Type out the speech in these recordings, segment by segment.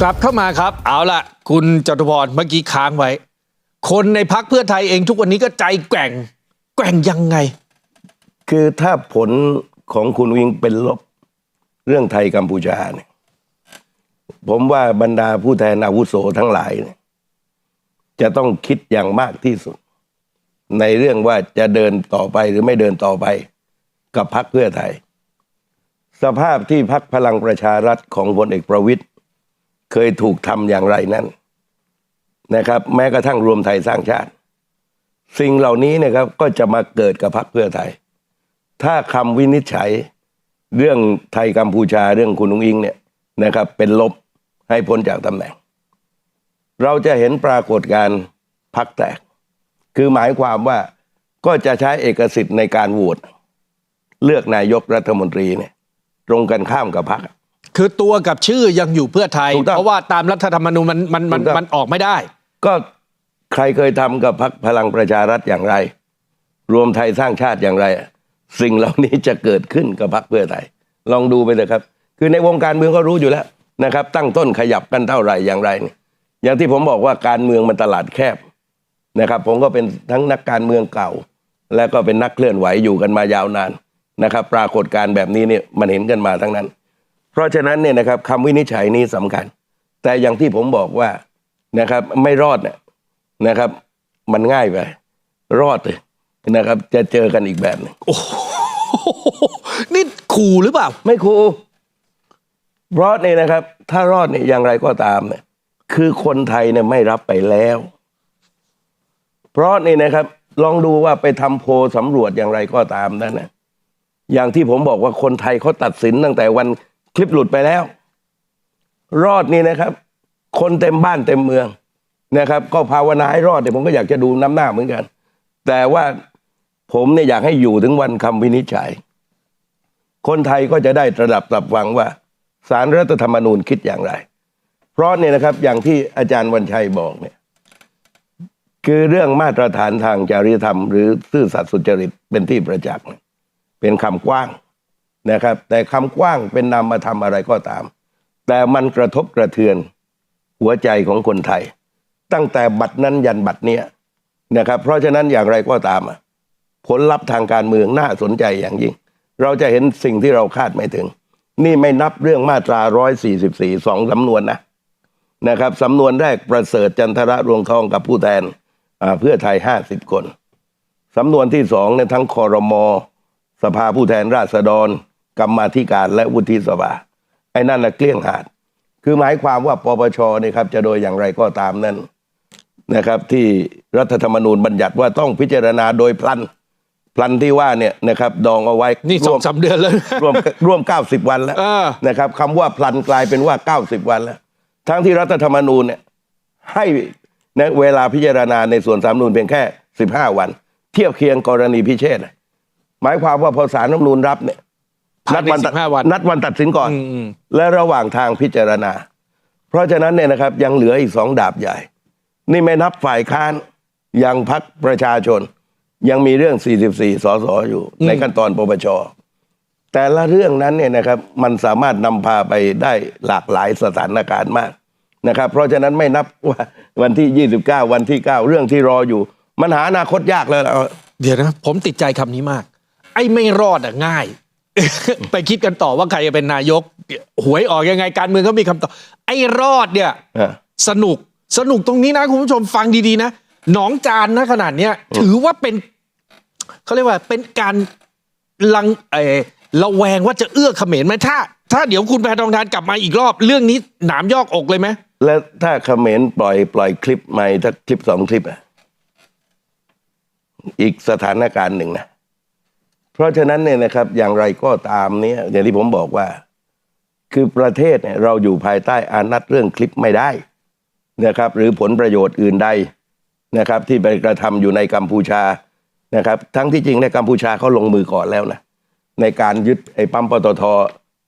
กลับเข้ามาครับ เอาล่ะ คุณจตุพรเมื่อกี้ค้างไว้ คนในพักเพื่อไทยเองทุกวันนี้ก็ใจแกว่ง แกว่งยังไง คือถ้าผลของคุณวิงเป็นลบเรื่องไทยกัมพูชาเนี่ยผมว่าบรรดาผู้แทนอาวุโสทั้งหลายเนี่ยจะต้องคิดอย่างมากที่สุด ในเรื่องว่าจะเดินต่อไปหรือไม่เดินต่อไปกับพรรคเพื่อไทย สภาพที่พรรคพลังประชารัฐของพลเอกประวิตย เคยถูกทำอย่างไรนั้นนะครับ แม้กระทั่งรวมไทยสร้างชาติ สิ่งเหล่านี้นะครับก็จะมาเกิดกับพรรคเพื่อไทย ถ้าคำวินิจฉัยเรื่องไทยกัมพูชาเรื่องคุณนุ้งอิงเนี่ยนะครับ เป็นลบให้พ้นจากตำแหน่ง เราจะเห็นปรากฏการพักแตก คือหมายความว่าก็จะใช้เอกสิทธิ์ในการโหวตเลือกนายกรัฐมนตรีเนี่ย ตรงกันข้ามกับพักคื อตัวกับชื่อยังอยู่เพื่อไทย ถูกต้องเพราะว่าตามรัฐธรรมนูญมันมันมันถูกต้อง มันออกไม่ได้ ก็ใครเคยทำกับพักพลังประชารัฐอย่างไร รวมไทยสร้างชาติอย่างไร สิ่งเหล่านี้จะเกิดขึ้นกับพักเพื่อไทย ลองดูไปเถอะครับ คือในวงการเมืองก็รู้อยู่แล้วนะครับ ตั้งต้นขยับกันเท่าไหร่อย่างไรเนี่ยอย่างที่ผมบอกว่าการเมืองมันตลาดแคบนะครับ ผมก็เป็นทั้งนักการเมืองเก่า และก็เป็นนักเคลื่อนไหวอยู่กันมายาวนานนะครับ ปรากฏการณ์แบบนี้เนี่ยมันเห็นกันมาทั้งนั้น เพราะฉะนั้นเนี่ยนะครับคำวินิจฉัยนี้สำคัญ แต่อย่างที่ผมบอกว่านะครับไม่รอดเนี่ยนะครับ มันง่ายไปรอดเลยนะครับ จะเจอกันอีกแบบหนึงโอ้โหนี่ขู่หรือเปล่า ไม่ครูรอดเนี่ยนะครับ ถ้ารอดเนี่ยอย่างไรก็ตามเนี่ยคือคนไทยเนี่ยไม่รับไปแล้ว เพราะนี่นะครับ ลองดูว่าไปทำโพลสำรวจอย่างไรก็ตามนั่นนะอย่างที่ผมบอกว่าคนไทยเขาตัดสินตั้งแต่วัน คลิปหลุดไปแล้ว รอดนี่นะครับ คนเต็มบ้านเต็มเมืองนะครับ ก็ภาวนาให้รอดแต่ผมก็อยากจะดูน้ำหน้าเหมือนกัน แต่ว่าผมเนี่ยอยากให้อยู่ถึงวันคำวินิจฉัย คนไทยก็จะได้ระดับตับฟังว่าสารรัฐธรรมนูญคิดอย่างไร เพราะเนี่ยนะครับอย่างที่อาจารย์วันชัยบอกเนี่ย คือเรื่องมาตรฐานทางจริยธรรม หรือซื่อสัตย์สุจริตเป็นที่ประจักษ์เนี่ยเป็นคำกว้าง นะครับ แต่คำกว้างเป็นนามธรรมอะไรก็ตาม แต่มันกระทบกระเทือนหัวใจของคนไทย ตั้งแต่บัดนั้นยันบัดเนี้ยนะครับ เพราะฉะนั้นอย่างไรก็ตามผลลัพธ์ทางการเมืองน่าสนใจอย่างยิ่ง เราจะเห็นสิ่งที่เราคาดไม่ถึง นี่ไม่นับเรื่องมาตรา 144สองสำนวนนะนะครับสำนวนแรกประเสริฐจันทระรวงทองกับผู้แทนอ่าเพื่อไทย 50 คนสำนวนที่สองเนี่ยทั้งคอรมอสภาผู้แทนราษฎร กรรมาธิการและวุฒิสภาไอ้นั่นนะเกลี้ยงหาด คือหมายความว่าปปชเนี่ยครับจะโดยอย่างไรก็ตามนั้นนะครับ ที่รัฐธรรมนูญบัญญัติว่าต้องพิจารณาโดยพลันพลันที่ว่าเนี่ยนะครับดองเอาไว้นี่สร่อวงมสามเดือนแล้วร่วมร่วม 90 วันแล้วเออนะครับคำว่าพลันกลายเป็นว่า 90 วันแล้ว ทั้งที่รัฐธรรมนูญเนี่ยให้ในเวลาพิจารณาในส่วนสามนูญเพียงแค่ 15 วัน เทียบเคียงกรณีพิเชษฐ์หมายความว่าพอสารรัฐธรรมนูญรับเนี่ย ภายในตัด15วันนัดวันตัดสินก่อนอืมอืมและระหว่างทางพิจารณา เพราะฉะนั้นเนี่ยนะครับยังเหลืออีกสองดาบใหญ่ นี่ไม่นับฝ่ายค้านยังพักประชาชน ยังมีเรื่อง 44 สสอยู่ ในขั้นตอนปปชแต่ละเรื่องนั้นเนี่ยนะครับมันสามารถนำพาไปได้หลากหลายสถานการณ์มากนะครับ เพราะฉะนั้นไม่นับว่าวันที่ 29 วันที่ 9 เรื่องที่รออยู่ มันหาอนาคตยากแล้วล่ะเดี๋ยวนะ ผมติดใจคำนี้มาก ไอ้ไม่รอดอะง่าย ไปคิดกันต่อว่าใครจะเป็นนายก หวยออกยังไงการเมืองก็มีคำตอบไอ้รอดเนี่ยอะสนุกสนุกตรงนี้นะคุณผู้ชมฟังดีๆนะหนองจานนะขนาดเนี้ยถือว่าเป็นเขาเรียกว่าเป็นการลังเออระแวงว่าจะเอื้อเขมรไหมถ้า ถ้าเดี๋ยวคุณแพทองทานกลับมาอีกรอบ เรื่องนี้หนามยอกอกเลยไหมแล้วถ้าเขมรปล่อยปล่อยคลิปใหม่ถ้าคลิปสองคลิปอะอีกสถานการณ์หนึ่งนะ เพราะฉะนั้นเนี่ยนะครับอย่างไรก็ตามเนี่ยอย่างที่ผมบอกว่า คือประเทศเนี่ยเราอยู่ภายใต้อานัตเรื่องคลิปไม่ได้นะครับ หรือผลประโยชน์อื่นใดนะครับ ที่ไปกระทำอยู่ในกัมพูชานะครับ ทั้งที่จริงในยกัมพูชาเขาลงมือก่อนแล้วนะในการยึดไอ้ปั๊มปตท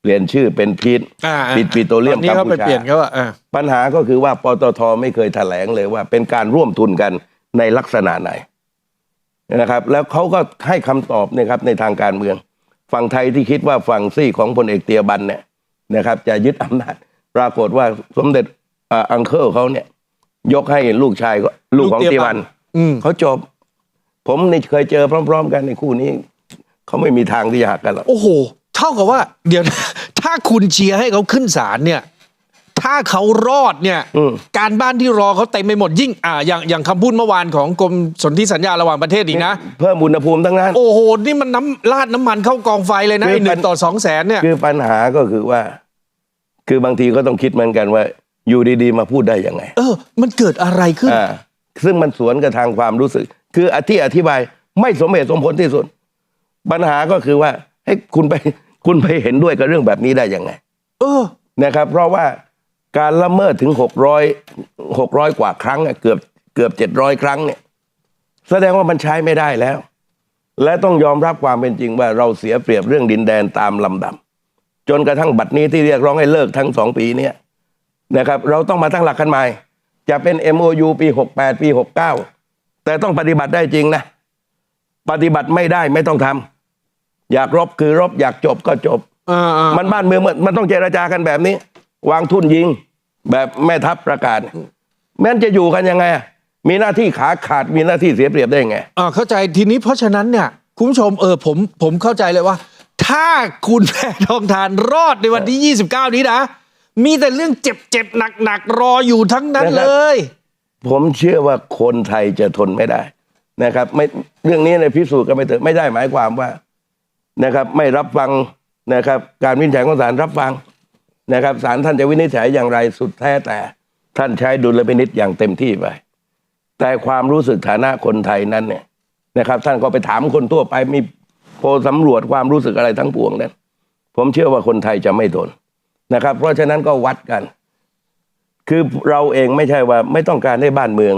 เปลี่ยนชื่อเป็นพีทอ่าๆปิดปิโตรเลียมตอนนี้กัมเขาพูไปชาเปลี่ยนเขาว่าอ่าปัญหาก็คือว่าปตทไม่เคยแถลงเลยว่า เป็นการร่วมทุนกันในลักษณะไหน นะครับ แล้วเขาก็ให้คำตอบนะครับในทางการเมือง ฝั่งไทยที่คิดว่าฝั่งซี่ของพลเอกเตียบันเนี่ยนะครับ จะยึดอำนาจ ปรากฏว่าสมเด็จอ่าอังเคิลเขาเนี่ย ยกให้ลูกชายก็ลูกของลูกเตี้ตียวันอืมเขาจบ ผมนี่เคยเจอพร้อม ๆ กันในคู่นี้เขาไม่มีทางที่จะหักกันหรอกโอ้โหเท่ากับว่า เดี๋ยวนะถ้าคุณเชียร์ให้เขาขึ้นศาลเนี่ย ถ้าเขารอดเนี่ยอืมการบ้านที่รอเขาเต็มไปหมดยิ่งอ่าอย่างอย่างคำพูดเมื่อวานของกรมสนธิสัญญาระหว่างประเทศอีกนะ เพิ่มอุณหภูมิทั้งนั้น โอ้โห นี่มันน้ำลาดน้ำมันเข้ากองไฟเลยนะคือไอ้หมันึ่นงต่อสองแสนเนี่ยคือปัญหาก็คือว่า คือบางทีก็ต้องคิดเหมือนกันว่า อยู่ดีๆ มาพูดได้ยังไง เออ มันเกิดอะไรขึ้นอ่าซึ่งมันสวนกับทางความรู้สึก คืออธิอธิบายไม่สมเหตุสมผลที่สุด ปัญหาก็คือว่าให้คุณไปคุณไปเห็นด้วยกับเรื่องแบบนี้ได้ยังไง เออนะครับ เพราะว่า การละเมิดถึงหกร้อยหกร้อยกว่าครั้งอะเกือบเกือบเจ็ดร้อยครั้งเนี่ย แสดงว่ามันใช้ไม่ได้แล้ว และต้องยอมรับความเป็นจริงว่าเราเสียเปรียบเรื่องดินแดนตามลำดับ จนกระทั่งบัดนี้ที่เรียกร้องให้เลิกทั้งสองปีเนี้นะครับเราต้องมาตั้งหลักกันใหม่ จะเป็น MOU ปี 68 ปี 69 แต่ต้องปฏิบัติได้จริงนะ ปฏิบัติไม่ได้ไม่ต้องทำอยากรบคือรบอยากจบก็จบอ่าอ่ามันบ้านเมืองมันมันต้องเจรจากันแบบนี้ วางทุนยิง แบบแม่ทัพประกาศแม้นจะอยู่กันยังไงอะมีหน้าที่ขาขาดมีหน้าที่เสียเปรียบได้ยังไงอ่าเข้าใจทีนี้เพราะฉะนั้นเนี่ยคุณผู้ชมเออผมผมเข้าใจเลยว่า ถ้าคุณแพทองทานรอดในวันที่ 29 นี้นะ มีแต่เรื่องเจ็บเจ็บหนักหนักๆรออยู่ทั้งนั้นนะครับเลย ผมเชื่อว่าคนไทยจะทนไม่ได้นะครับ ไม่เรื่องนี้ในยพิสูจน์กันไปเถอะไม่ได้หมายความว่านะครับ ไม่รับฟังนะครับ การวินิจฉัยของศาลรับฟัง นะครับศาลท่านจะวินิจฉัยอย่างไรสุดแท้แต่ท่านใช้ดุลพินิษอย่างเต็มที่ไป แต่ความรู้สึกฐานะคนไทยนั้นเนี่ยนะครับ ท่านก็ไปถามคนทั่วไปมีโพลสำรวจความรู้สึกอะไรทั้งปวงนั้น ผมเชื่อว่าคนไทยจะไม่ทนนะครับ เพราะฉะนั้นก็วัดกัน คือเราเองไม่ใช่ว่าไม่ต้องการให้บ้านเมือง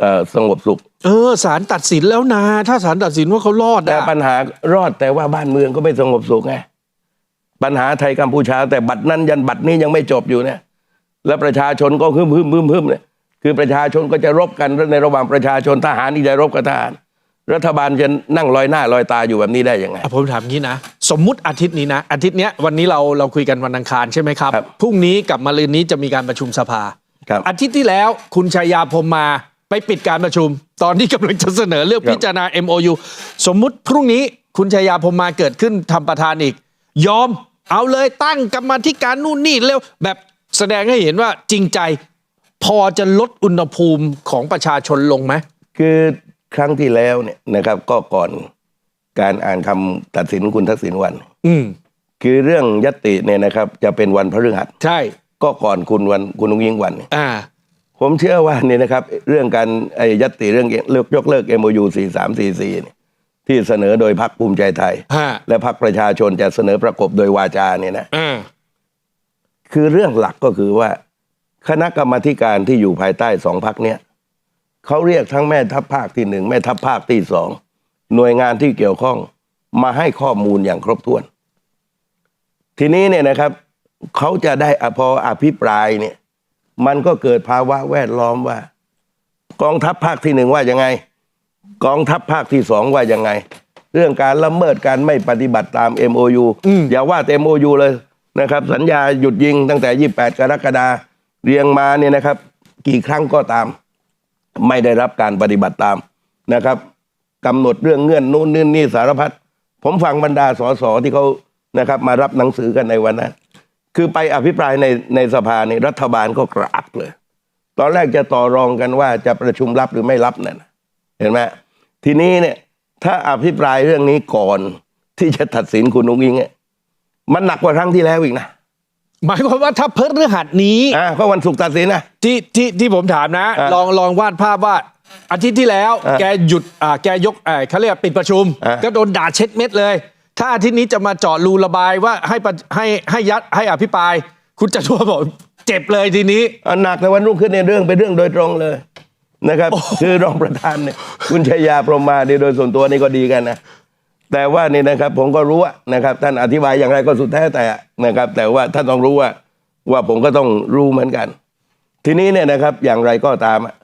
เอ่อสงบสุข เออศาลตัดสินแล้วนะ ถ้าศาลตัดสินว่าเขารอดแต่อะปัญหารอดแต่ว่าบ้านเมืองก็ไม่สงบสุขไง ปัญหาไทยกัมพูชา แต่บัตรนั้นยันบัตรนี้ยังไม่จบอยู่เนี่ย แล้วประชาชนก็ฮึมฮึมฮึมฮึมเนี่ยคือประชาชนก็จะรบกันในระหว่างประชาชนทหารที่จะรบกับทหารรัฐบาลจะนั่งลอยหน้าลอยตาอยู่แบบนี้ได้ยังไงอะผมถามงี้นะ สมมุติอาทิตย์นี้นะ อาทิตย์เนี้ยวันนี้เราเราคุยกันวันอังคารใช่ไหมครับครับพรุ่งนี้กับมะรืนนี้จะมีการประชุมสภาครับอาทิตย์ที่แล้วคุณชายาพรหมมาไปปิดการประชุม ตอนที่กำลังจะเสนอเรื่องครับพิจารณา MOU สมมุติพรุ่งนี้คุณชายาพรหมมาเกิดขึ้นทำประธานอีก ยอม เอาเลยตั้งกรรมาธิการนู่นนี่เร็วแบบแสดงให้เห็นว่าจริงใจ พอจะลดอุณหภูมิของประชาชนลงไหมคือครั้งที่แล้วเนี่ยนะครับ ก็ก่อนการอ่านคำตัดสินคุณทักษิณวัน อืมคือเรื่องยตติเนี่ยนะครับ จะเป็นวันพฤหัสใช่ ก็ก่อนคุณวันคุณนุ้งยิงวันเนี่ยอ่า ผมเชื่อว่าเนี่ยนะครับ เรื่องการไอ้ยัตติเรื่องเลิกยกเลิก MOU 4344เนี่ย ที่เสนอโดยพรรคภูมิใจไทย ฮะและพรรคประชาชนจะเสนอประกบโดยวาจาเนี่ยนะอ่าคือเรื่องหลักก็คือว่า คณะกรรมาธิการที่อยู่ภายใต้สองพรรคเนี่ยเขาเรียกทั้งแม่ทัพภาคที่หนึ่งแม่ทัพภาคที่สองหน่วยงานที่เกี่ยวข้องมาให้ข้อมูลอย่างครบถ้วน ทีนี้เนี่ยนะครับเขาจะได้อะพออภิปรายเนี่ย มันก็เกิดภาวะแวดล้อมว่า กองทัพภาคที่หนึ่งว่ายังไง กองทัพภาคที่สองว่ายังไง เรื่องการละเมิดการไม่ปฏิบัติตาม MOU อืมอย่าว่าแต่ MOU เลยนะครับ สัญญาหยุดยิงตั้งแต่ 28 กรกฎาเรียงมาเนี่ยนะครับ กี่ครั้งก็ตาม ไม่ได้รับการปฏิบัติตามนะครับกำหนดเรื่องเงื่อนนู่นนี่นี่สารพัดผมฟังบรรดาสสที่เขานะครับ มารับหนังสือกันในวันนั้นคือไปอภิปรายในในสภาเนี่ยรัฐบาลก็กระอักเลย ตอนแรกจะต่อรองกันว่าจะประชุมรับหรือไม่รับนั่นน่ะ เห็นไหมทีนี้เนี่ยถ้าอภิปรายเรื่องนี้ก่อนที่จะตัดสินคุณนุ้งยิงเนี่ยมันหนักกว่าครั้งที่แล้วอีกนะหมายความว่าถ้าพฤหัสนี้อ่าเพราะวันศุกร์ตัดสินนะที่ที่ที่ผมถามนะอะลองลองวาดภาพว่าอาทิตย์ที่แล้วอะแกหยุดอ่าแกยกเอ่อเขาเรียกปิดประชุมอะก็โดนด่าเช็ดเม็ดเลย ถ้าอาทิตย์นี้จะมาเจาะรูระบายว่าให้ประให้ให้ยัดให้อภิปราย คุณจะทั่วบอกเจ็บเลยทีนี้อันหนักในวันรุ่งขึ้นในเรื่องเป็นเรื่องโดยตรงเลย นะครับ คือรองประธานเนี่ยคุณชยาพรหมมาเนี่ยโดยส่วนตัวนี่ก็ดีกันนะแต่ว่านี่นะครับผมก็รู้ว่านะครับ ท่านอธิบายอย่างไรก็สุดแท้แต่นะครับ แต่ว่าท่านต้องรู้ว่าว่าผมก็ต้องรู้เหมือนกัน ทีนี้เนี่ยนะครับอย่างไรก็ตามอะ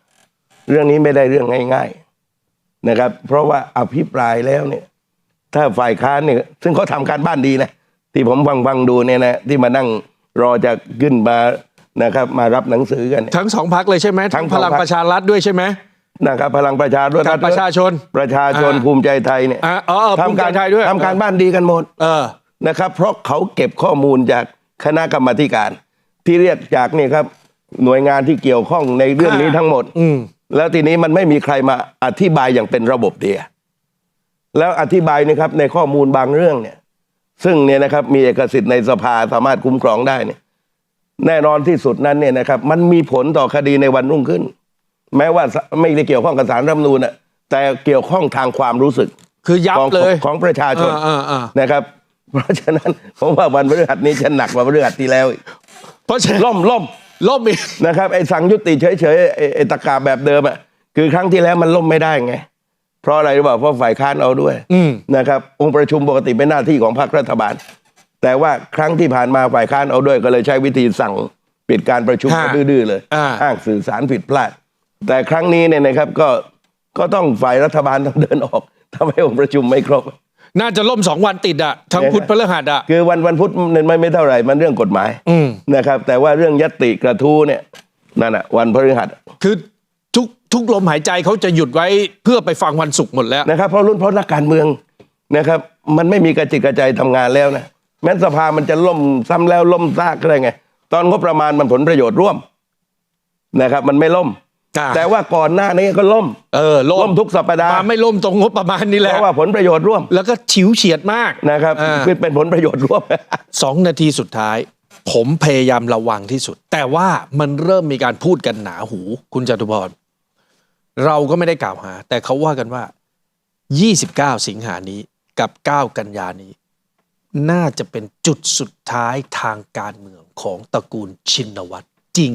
เรื่องนี้ไม่ได้เรื่องง่าย ๆนะครับ เพราะว่าอภิปรายแล้วเนี่ย ถ้าฝ่ายค้านเนี่ยซึ่งเขาทำการบ้านดีนะที่ผมฟังฟังดูเนี่ยนะที่มานั่งรอจะขึ้นมา นะครับมารับหนังสือกันเนี่ยทั้งสองพักเลยใช่ไหมทั้ทั้งงพสองลังพรรคประชารัฐด้วยใช่ไหมนะครับพลังประชารัฐกับประชาชน ประชาชนอ่าภูมิใจไทยเนี่ยอ่าอ๋อเออภูมิใจไทยด้วยทำการบ้านดีกันหมดเออนะครับ เพราะเขาเก็บข้อมูลจากคณะกรรมาธิการ ที่เรียกจากนี่ครับ หน่วยงานที่เกี่ยวข้องในเรื่องนี้ทั้งหมดอืมแล้วทีนี้มันไม่มีใครมาอธิบายอย่างเป็นระบบเดียแล้วอธิบายนะครับในข้อมูลบางเรื่องเนี่ย ซึ่งเนี่ยนะครับมีเอกสิทธิ์ในสภาสามารถคุ้มครองได้เนี่ย แน่นอนที่สุดนั้นเนี่ยนะครับ มันมีผลต่อคดีในวันรุ่งขึ้น แม้ว่าไม่ได้เกี่ยวข้องกับสารรัฐธรรมนูญน่ะแต่เกี่ยวข้องทางความรู้สึก คือยับของเลยของประชาชนอ่าอ่าอ่านะครับ เพราะฉะนั้นผมว่าวันพฤหัสนี้จะหนักกว่าพฤหัสที่แล้วอีกเพราะฉะนั้นล่มล่มล่มอีกนะครับไอ้สั่งยุติเฉยๆไอ้ไอ้ตะกาแบบเดิมอะคือครั้งที่แล้วมันล่มไม่ได้ไง เพราะอะไรรู้เปล่าเพราะฝ่ายค้านเอาด้วยอืมนะครับองค์ประชุมปกติเป็นหน้าที่ของพรรครัฐบาล แต่ว่าครั้งที่ผ่านมาฝ่ายค้านเอาด้วยก็เลยใช้วิธีสั่งปิดการประชุมฮะดื้อๆเลยอ่า อ้างสื่อสารผิดพลาด แต่ครั้งนี้เนี่ยนะครับก็ก็ต้องฝ่ายรัฐบาลต้องเดินออกทำให้องค์ประชุมไม่ครบ น่าจะล่มสองวันติดอะทั้งเนี่ยพุธพฤหัสอะ คือวันวันพุธมันไม่ไม่เท่าไหร่มันเรื่องกฎหมายอืม นะครับ แต่ว่าเรื่องยตติกระทู้เนี่ยนั่นอะวันพฤหัสคือทุกทุกลมหายใจเขาจะหยุดไว้เพื่อไปฟังวันศุกร์หมดแล้ว นะครับเพราะรุ่นเพราะนักการเมืองนะครับ มันไม่มีกระจิกกระใจทำงานแล้วนะ แม้นสภามันจะล่มซ้ำแล้วล่มซากอะไรไง ตอนงบประมาณมันผลประโยชน์ร่วมนะครับ มันไม่ล่มอ่าแต่ว่าก่อนหน้านี้ก็ล่ม เออล่ล่มทุกสัปดาห์มาไม่ล่มตรงงบประมาณนี่แหเพละราะว่าผลประโยชน์ร่วม แล้วก็ฉิวเฉียดมากนะครับอ่าคือเป็นผลประโยชน์ร่วมสองนาทีสุดท้าย ผมพยายามระวังที่สุด แต่ว่ามันเริ่มมีการพูดกันหนาหู คุณจตุพรเราก็ไม่ได้กล่าวหา แต่เขาว่ากันว่า 29 สิงหานี้กับ 9 กันยานี้ น่าจะเป็นจุดสุดท้ายทางการเมืองของตระกูลชินวัตรจริง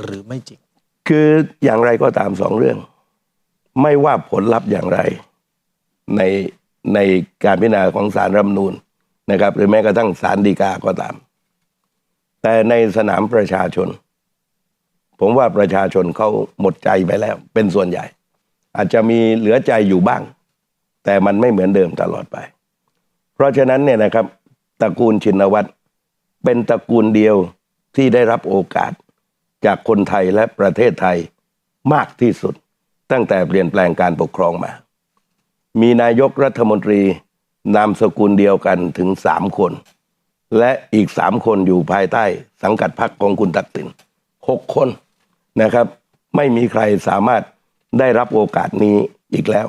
หรือไม่จริง คืออย่างไรก็ตามสองเรื่อง ไม่ว่าผลลัพธ์อย่างไร ในในการพิจารณาของสารรัฐมนูญนะครับ หรือแม้กระทั่งสารดีกาก็ตาม แต่ในสนามประชาชน ผมว่าประชาชนเขาหมดใจไปแล้ว เป็นส่วนใหญ่ อาจจะมีเหลือใจอยู่บ้าง แต่มันไม่เหมือนเดิมตลอดไป เพราะฉะนั้นเนี่ยนะครับตระกูลชินวัตรเป็นตระกูลเดียวที่ได้รับโอกาสจากคนไทยและประเทศไทยมากที่สุด ตั้งแต่เปลี่ยนแปลงการปกครองมา มีนายกรัฐมนตรีนามสกุลเดียวกันถึงสามคน และอีกสามคนอยู่ภายใต้สังกัดพรรคของคุณตักสินหกคนนะครับ ไม่มีใครสามารถได้รับโอกาสนี้อีกแล้ว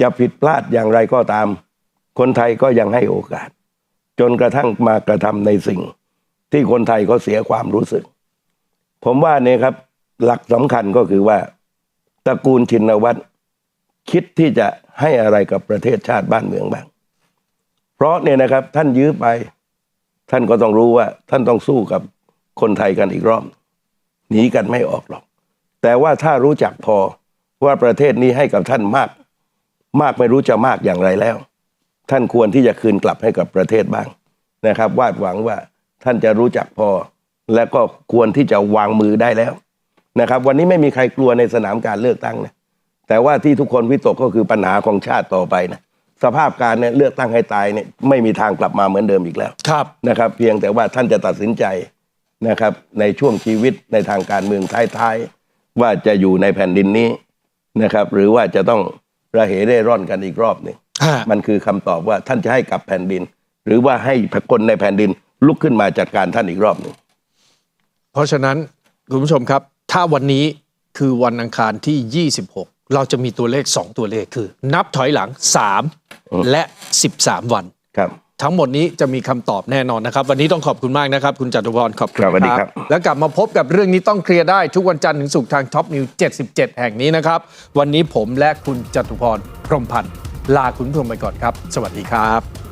จะผิดพลาดอย่างไรก็ตาม คนไทยก็ยังให้โอกาส จนกระทั่งมากระทำในสิ่ง ที่คนไทยเขาเสียความรู้สึก ผมว่าเนี่ยครับ หลักสำคัญก็คือว่าตระกูลชินวัตรคิดที่จะให้อะไรกับประเทศชาติบ้านเมืองบ้าง เพราะเนี่ยนะครับท่านยื้อไป ท่านก็ต้องรู้ว่า ท่านต้องสู้กับคนไทยกันอีกรอบหนีกันไม่ออกหรอก แต่ว่าถ้ารู้จักพอว่าประเทศนี้ให้กับท่านมาก มากไม่รู้จะมากอย่างไรแล้ว ท่านควรที่จะคืนกลับให้กับประเทศบ้างนะครับ วาดหวังว่าท่านจะรู้จักพอ และก็ควรที่จะวางมือได้แล้วนะครับ วันนี้ไม่มีใครกลัวในสนามการเลือกตั้งนะแต่ว่าที่ทุกคนวิตกก็คือปัญหาของชาติต่อไปนะสภาพการเนี่ยเลือกตั้งให้ตายเนี่ยไม่มีทางกลับมาเหมือนเดิมอีกแล้วครับนะครับ เพียงแต่ว่าท่านจะตัดสินใจนะครับในช่วงชีวิตในทางการเมืองท้ายๆว่าจะอยู่ในแผ่นดินนี้นะครับ หรือว่าจะต้องระเหเร่ร่อนกันอีกรอบหนึ่งฮะ มันคือคำตอบว่าท่านจะให้กลับแผ่นดิน หรือว่าให้คนในแผ่นดินลุกขึ้นมาจัดการท่านอีกรอบหนึ่งเพราะฉะนั้นคุณผู้ชมครับ ถ้าวันนี้คือวันอังคารที่ 26 เราจะมีตัวเลข 2 ตัวเลขคือ นับถอยหลัง 3 และ 13 วันครับทั้งหมดนี้จะมีคำตอบแน่นอนนะครับ วันนี้ต้องขอบคุณมากนะครับ คุณจตุพรขอบคุณครับสวัสดีครับ แล้วกลับมาพบกับเรื่องนี้ต้องเคลียร์ได้ทุกวันจันทร์ถึงศุกร์ทางท็อปนิว 77 แห่งนี้นะครับ วันนี้ผมและคุณจตุพรพรหมพันธ์ ลาคุณผู้ชมไปก่อนครับ สวัสดีครับ